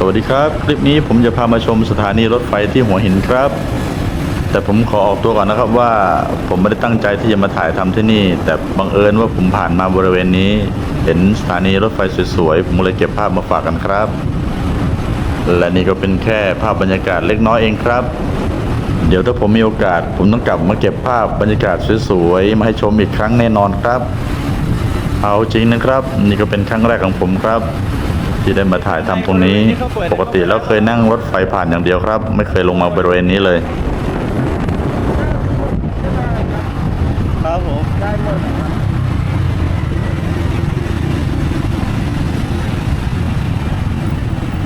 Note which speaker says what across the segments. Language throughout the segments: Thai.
Speaker 1: สวัสดีครับ คลิปนี้ผมจะพามาชมสถานีรถไฟที่หัวหินครับ แต่ผมขอออกตัวก่อนนะครับว่าผมไม่ได้ตั้งใจที่จะมาถ่ายทำที่นี่ แต่บังเอิญว่าผมผ่านมาบริเวณนี้ เห็นสถานีรถไฟสวยๆ ผมเลยเก็บภาพมาฝากกันครับ และนี่ก็เป็นแค่ภาพบรรยากาศเล็กน้อยเองครับ เดี๋ยวถ้าผมมีโอกาส ผมต้องกลับมาเก็บภาพบรรยากาศสวยๆมาให้ชมอีกครั้งแน่นอนครับ เอาจริงนะครับ นี่ก็เป็นครั้งแรกของผมครับ ที่ได้มาถ่ายทำตรงนี้ ปกติแล้วเคยนั่งรถไฟผ่านอย่างเดียวครับ ไม่เคยลงมาบริเวณนี้เลย
Speaker 2: ครับผมได้หมด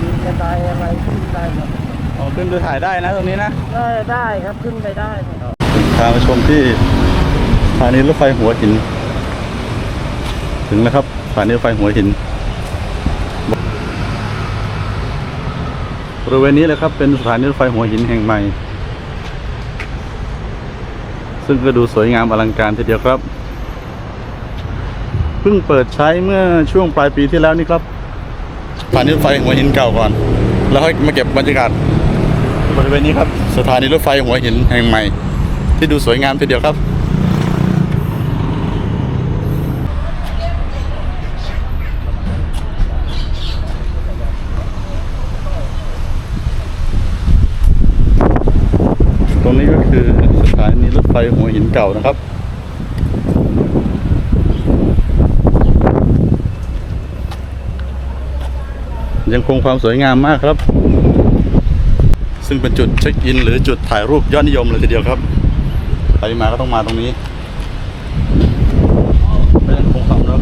Speaker 2: มีกระต่ายอะไรขึ้นได้หมด
Speaker 1: อ๋อขึ้นดูถ่ายได้นะตรงนี้นะ
Speaker 2: ได้ได้ครับขึ้นไปได้หมด
Speaker 1: พามาชมที่สถานีรถไฟหัวหิน ถึงแล้วครับสถานีรถไฟหัวหิน บริเวณนี้เลยครับเป็นสถานีรถไฟหัวหินแห่งใหม่ ซึ่งก็ดูสวยงามอลังการทีเดียวครับ เพิ่งเปิดใช้เมื่อช่วงปลายปีที่แล้วนี่ครับสถานีรถไฟหัวหินเก่าก่อน แล้วค่อยมาเก็บบรรยากาศบริเวณนี้ครับ สถานีรถไฟหัวหินแห่งใหม่ ที่ดูสวยงามทีเดียวครับ ตรงนี้ก็ คือสถานีรถไฟหัวหินเก่านะครับ ยังคงความสวยงามมากครับ ซึ่งเป็นจุดเช็คอิน หรือจุดถ่ายรูปยอดนิยมเลยทีเดียวครับใครมาก็ต้องมาตรงนี้ก็ยังคงความรับ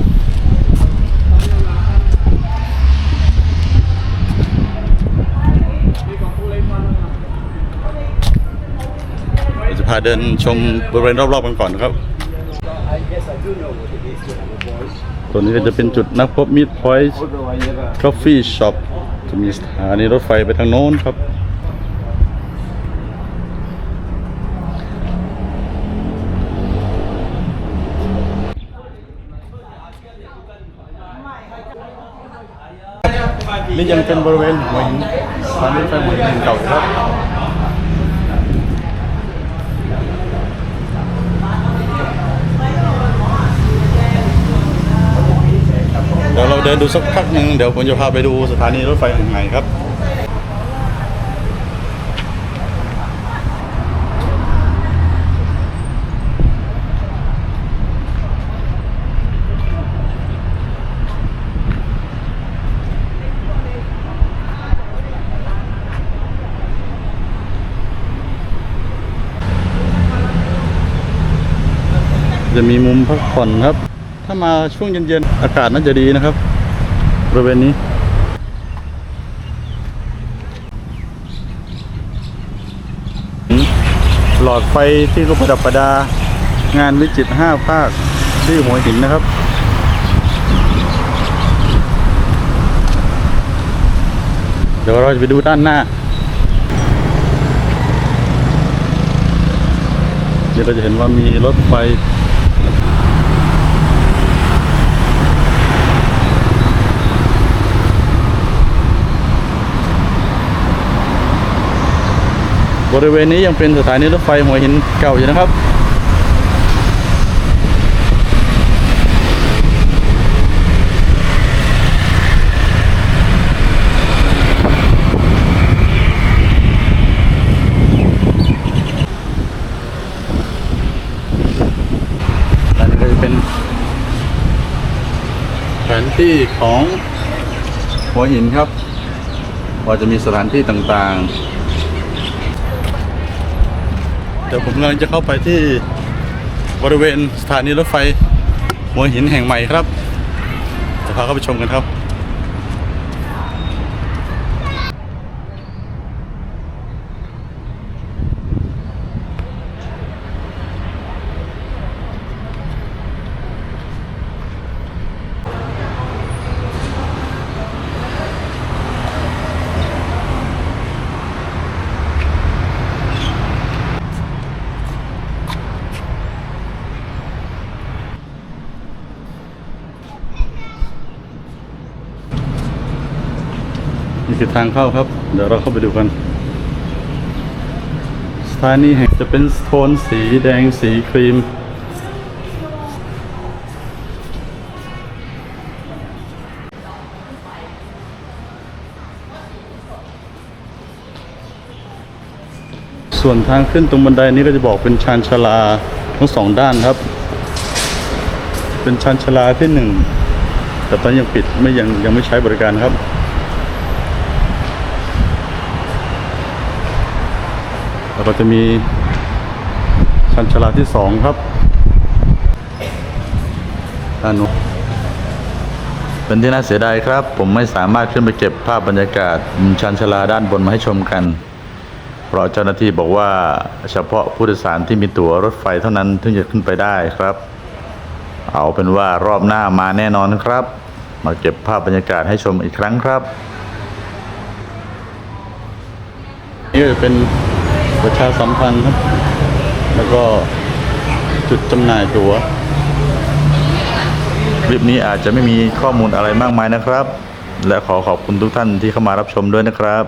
Speaker 1: าจะพาเดินชมบริเวณรอบๆกันก่อนนะครับ ตัวนี้ก็จะเป็นจุดนัดพบมิดพอยต์กาแฟช็อปจะมีสถานีรถไฟไปทางโน้นครับ นี่ยังเป็นบริเวณหัวหินสถานีรถไฟหัวหินเก่าครับ เดี๋ยวเราเดินดูสักพักหนึ่งเดี๋ยวผมจะพาไปดูสถานีรถไฟแห่งใหม่ครับ จะมีมุมพักผ่อนครับ ถ้ามาช่วงเย็นๆ อากาศน่าจะดีนะครับ บริเวณนี้ หลอดไฟที่เขาประดับประดา งานวิจิตรห้าภาคที่หัวหินนะครับเดี๋ยวเราจะไปดูด้านหน้า เดี๋ยวเราจะเห็นว่ามีรถไฟ บริเวณนี้ยังเป็นสถานีรถไฟหัวหินเก่าอยู่นะครับ อันนี้ก็จะเป็นแผนที่ของหัวหินครับว่าจะมีสถานที่ต่างๆ เดี๋ยวผมกำลังจะเข้าไปที่บริเวณสถานีรถไฟหัวหินแห่งใหม่ครับจะพาเข้าไปชมกันครับบ นี่คือทางเข้าครับ เดี๋ยวเราเข้าไปดูกัน สถานีแห่งจะเป็นโทนสีแดงสีครีม ส่วนทางขึ้นตรงบันไดนี้ก็จะบอกเป็นชานชาลาทั้งสองด้านครับ เป็นชานชาลาที่หนึ่งแต่ตอนนยังปิดไม่ยังยังไม่ใช้บริการครับ แล้วก็จะมีชันชาลาที่สองครับด้านนู้นเป็นที่น่าเสียดายครับ ผมไม่สามารถขึ้นไปเก็บภาพบรรยากาศชันชาลาด้านบนมาให้ชมกัน เพราะเจ้าหน้าที่บอกว่าเฉพาะผู้โดยสารที่มีตั๋วรถไฟเท่านั้นถึงจะขึ้นไปได้ครับ เอาเป็นว่ารอบหน้ามาแน่นอนครับ มาเก็บภาพบรรยากาศให้ชมอีกครั้งครับนี่ก็จะเป็น ประชาสัมพันธ์ครับ แล้วก็จุดจำหน่ายตั๋วคลิปนี้อาจจะไม่มีข้อมูลอะไรมากมายนะครับ และขอขอบคุณทุกท่านที่เข้ามารับชมด้วยนะครับ